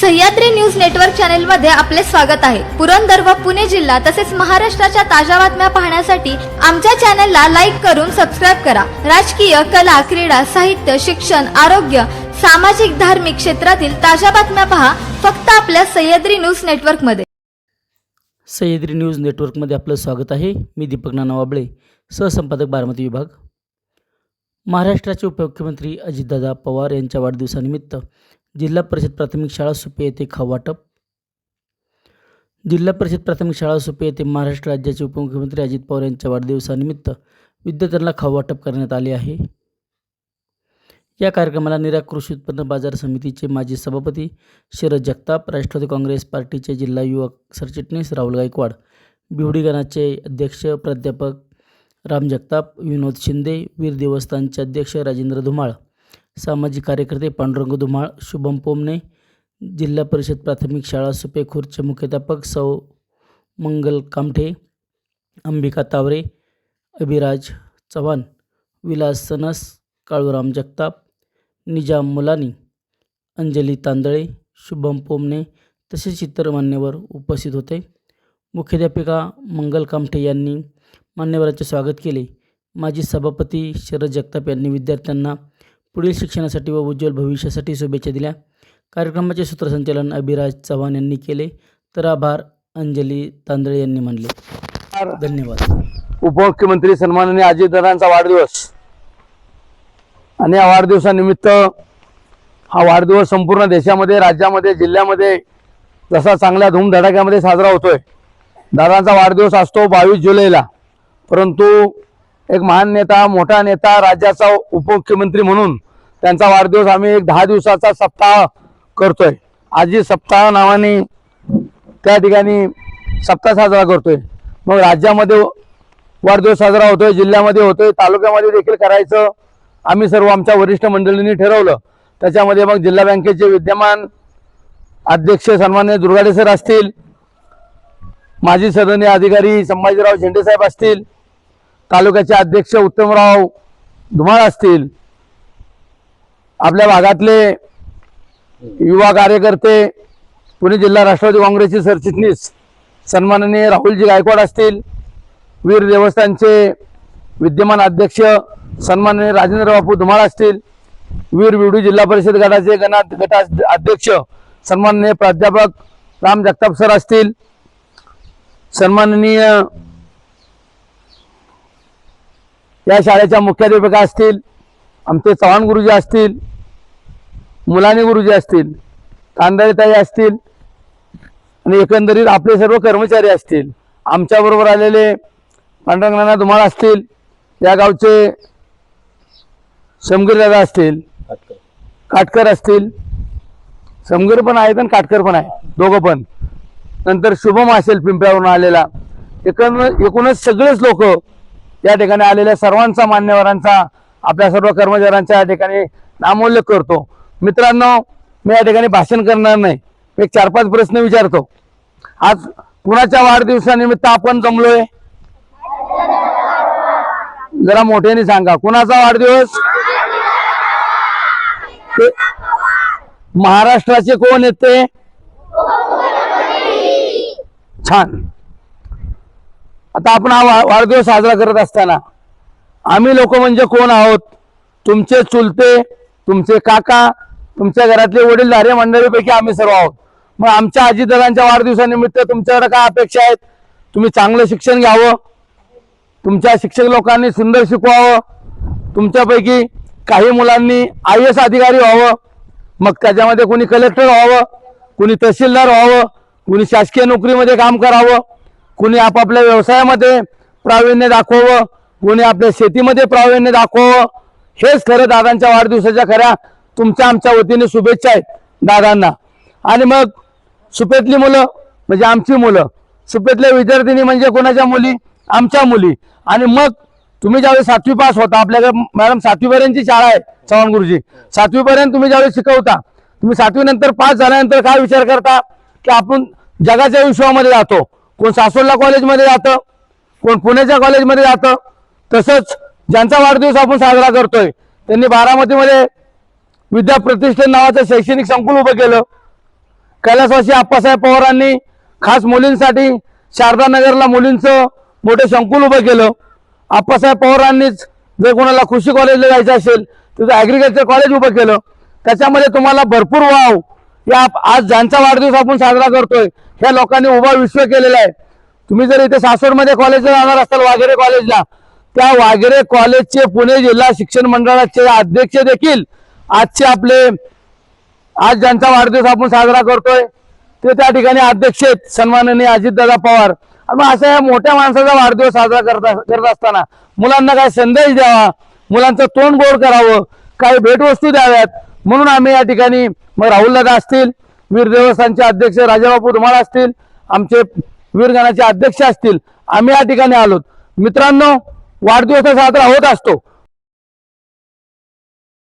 Sahyadri news network चॅनलमध्ये आपले स्वागत आहे. पुरंदर व पुणे जिल्हा तसेच महाराष्ट्राच्या ताज्या बातम्या पाहण्यासाठी आमच्या चॅनलला लाईक करून सबस्क्राईब करा. राजकीय कला क्रीडा साहित्य शिक्षण आरोग्य सामाजिक धार्मिक क्षेत्रातील ताज्या बातम्या पहा फक्त आपल्या सह्याद्री न्यूज नेटवर्कमध्ये सह्याद्री न्यूज नेटवर्कमध्ये आपलं स्वागत आहे. मी दीपक नानावाबळे सहसंपादक बारामती विभाग. महाराष्ट्राचे उपमुख्यमंत्री अजितदादा पवार यांच्या वाढदिवसानिमित्त जिल्हा परिषद प्राथमिक शाळा सुपे येथे खाऊ वाटप जिल्हा परिषद प्राथमिक शाळा सुपे येथे महाराष्ट्र राज्याचे उपमुख्यमंत्री अजित पवार यांच्या वाढदिवसानिमित्त विद्यार्थ्यांना खाऊ वाटप करण्यात आले आहे. या कार्यक्रमाला निरा कृषी उत्पन्न बाजार समितीचे माजी सभापती शरद जगताप राष्ट्रवादी काँग्रेस पार्टीचे जिल्हा युवक सरचिटणीस राहुल गायकवाड बिवडी गणाचे अध्यक्ष प्राध्यापक राम जगताप विनोद शिंदे वीर देवस्थानचे अध्यक्ष राजेंद्र धुमाळ सामाजिक कार्यकर्ते पांडुरंग धुमाळ शुभम पोमने जिल्हा परिषद प्राथमिक शाळा सुपेखुरचे मुख्याध्यापक सौ मंगल कामठे अंबिका तावरे अभिराज चव्हाण विलास सनस काळूराम जगताप निजाम मुलानी अंजली तांदळे शुभम पोमने तसेच इतर मान्यवर उपस्थित होते. मुख्याध्यापिका मंगल कामठे यांनी मान्यवरांचे स्वागत केले. माजी सभापती शरद जगताप यांनी विद्यार्थ्यांना पुढील शिक्षणासाठी व उज्ज्वल भविष्यासाठी शुभेच्छा दिल्या. कार्यक्रमाचे सूत्रसंचालन अभिराज चव्हाण यांनी केले. तर आभार अंजली तांदळे यांनी मानले. धन्यवाद. उपमुख्यमंत्री सन्माननीय अजितदादांचा वाढदिवस. आणि या वाढदिवसानिमित्त हा वाढदिवस संपूर्ण देशामध्ये राज्यामध्ये जिल्ह्यामध्ये जसा चांगल्या धूमधडाक्यामध्ये साजरा होतोय. दादांचा वाढदिवस असतो बावीस जुलैला. परंतु एक महान नेता मोठा नेता राज्याचा उपमुख्यमंत्री म्हणून त्यांचा वाढदिवस आम्ही एक दहा दिवसाचा सप्ताह करतोय. आजी सप्ताह नावाने त्या ठिकाणी सप्ताह साजरा करतोय. मग राज्यामध्ये वाढदिवस साजरा होतोय जिल्ह्यामध्ये होतोय तालुक्यामध्ये देखील करायचं आम्ही सर्व आमच्या वरिष्ठ मंडळींनी ठरवलं. त्याच्यामध्ये मग जिल्हा बँकेचे विद्यमान अध्यक्ष सन्मान्य दुर्गाडे सर असतील माजी सदनीय अधिकारी संभाजीराव झेंडेसाहेब असतील तालुक्याचे अध्यक्ष उत्तमराव धुमाळ असतील. आपल्या भागातले युवा कार्यकर्ते पुणे जिल्हा राष्ट्रवादी काँग्रेसचे सरचिटणीस सन्माननीय राहुलजी गायकवाड असतील. वीर देवस्थानचे विद्यमान अध्यक्ष सन्माननीय राजेंद्र बापू धुमाळ असतील. वीर विडू जिल्हा परिषद गटाचे गणा गटा अध्यक्ष सन्माननीय प्राध्यापक राम जगताप सर असतील. सन्माननीय या शाळेच्या मुख्याध्यापिका असतील आमचे चव्हाण गुरुजी असतील मुलानी गुरुजी असतील तांदळेताई असतील आणि एकंदरीत आपले सर्व कर्मचारी असतील आमच्याबरोबर आलेले पांडुरंगनाना धुमाळ असतील या गावचे समगीरदादा असतील काटकर असतील समगीर पण आहेत आणि काटकर पण आहे दोघं पण. नंतर शुभम असेल पिंपळ्यावरून आलेला. एकूण एकूणच सगळेच लोक या ठिकाणी आलेल्या सर्वांचा मान्यवरांचा आपल्या सर्व कर्मचाऱ्यांच्या या ठिकाणी नामोल्लेख करतो. मित्रांनो मी या ठिकाणी भाषण करणार नाही. मी एक चार पाच प्रश्न विचारतो. आज कुणाच्या वाढदिवसानिमित्त आपण जमलोय? जरा मोठ्याने सांगा. कुणाचा वाढदिवस? ते- महाराष्ट्राचे कोण येते छान. आता आपण हा वा- वाढदिवस साजरा करत असताना आम्ही लोक म्हणजे कोण आहोत? तुमचे चुलते तुमचे काका तुमच्या घरातले वडीलधारे मंडळीपैकी आम्ही सर्व आहोत. मग आमच्या आजीदादांच्या वाढदिवसानिमित्त तुमच्याकडे काय अपेक्षा आहेत? तुम्ही चांगलं शिक्षण घ्यावं. तुमच्या शिक्षक लोकांनी सुंदर शिकवावं. तुमच्यापैकी काही मुलांनी आय एस अधिकारी व्हावं. मग त्याच्यामध्ये कोणी कलेक्टर व्हावं कोणी तहसीलदार व्हावं कोणी शासकीय नोकरीमध्ये काम करावं. कुणी आपापल्या व्यवसायामध्ये प्रावीण्य दाखवावं कुणी आपल्या शेतीमध्ये प्रावीण्य दाखवावं हेच खरं दादांच्या वाढदिवसाच्या खऱ्या तुमच्या आमच्या वतीने शुभेच्छा आहेत दादांना. आणि मग सुपेतली मुलं म्हणजे आमची मुलं. सुपेतल्या विद्यार्थिनी म्हणजे कोणाच्या मुली? आमच्या मुली. आणि मग तुम्ही ज्यावेळी सातवी पास होता आपल्याकडे मॅडम सातवीपर्यंतची शाळा आहे चव्हाण गुरुजी. सातवीपर्यंत तुम्ही ज्यावेळी शिकवता तुम्ही सातवी नंतर पास झाल्यानंतर काय विचार करता? की आपण जगाच्या विश्वामध्ये जातो. कोण सासवडला कॉलेजमध्ये जातं कोण पुण्याच्या कॉलेजमध्ये जातं तसंच ज्यांचा वाढदिवस आपण साजरा करतोय त्यांनी बारामतीमध्ये विद्या प्रतिष्ठान नावाचं शैक्षणिक संकुल उभं केलं. कैलासवासी आप्पासाहेब पवारांनी खास मुलींसाठी शारदा नगरला मुलींचं मोठं संकुल उभं केलं. आप्पासाहेब पवारांनीच जर कोणाला कृषी कॉलेजला जायचं असेल तिथं ॲग्रिकल्चर कॉलेज उभं केलं. त्याच्यामध्ये तुम्हाला भरपूर वाव या आज ज्यांचा वाढदिवस आपण साजरा करतोय ह्या लोकांनी उभा विश्व केलेला आहे. तुम्ही जर इथे सासवडमध्ये कॉलेजला जाणार असाल वाघेरे कॉलेजला त्या वाघेरे कॉलेजचे पुणे जिल्हा शिक्षण मंडळाचे अध्यक्ष देखील आजचे आपले आज ज्यांचा वाढदिवस आपण साजरा करतोय ते त्या ठिकाणी अध्यक्ष आहेत सन्माननीय अजितदादा पवार. मग अशा या मोठ्या माणसाचा वाढदिवस साजरा करत करत असताना मुलांना काय संदेश द्यावा मुलांचं तोंड गोड करावं काही भेटवस्तू द्याव्यात म्हणून आम्ही या ठिकाणी मग राहुलदादा असतील वीर देवस्थानचे अध्यक्ष राजाबापू धुमाळ असतील आमचे वीरगणाचे अध्यक्ष असतील आम्ही या ठिकाणी आलोत. मित्रांनो वाढदिवस साजरा होत असतो.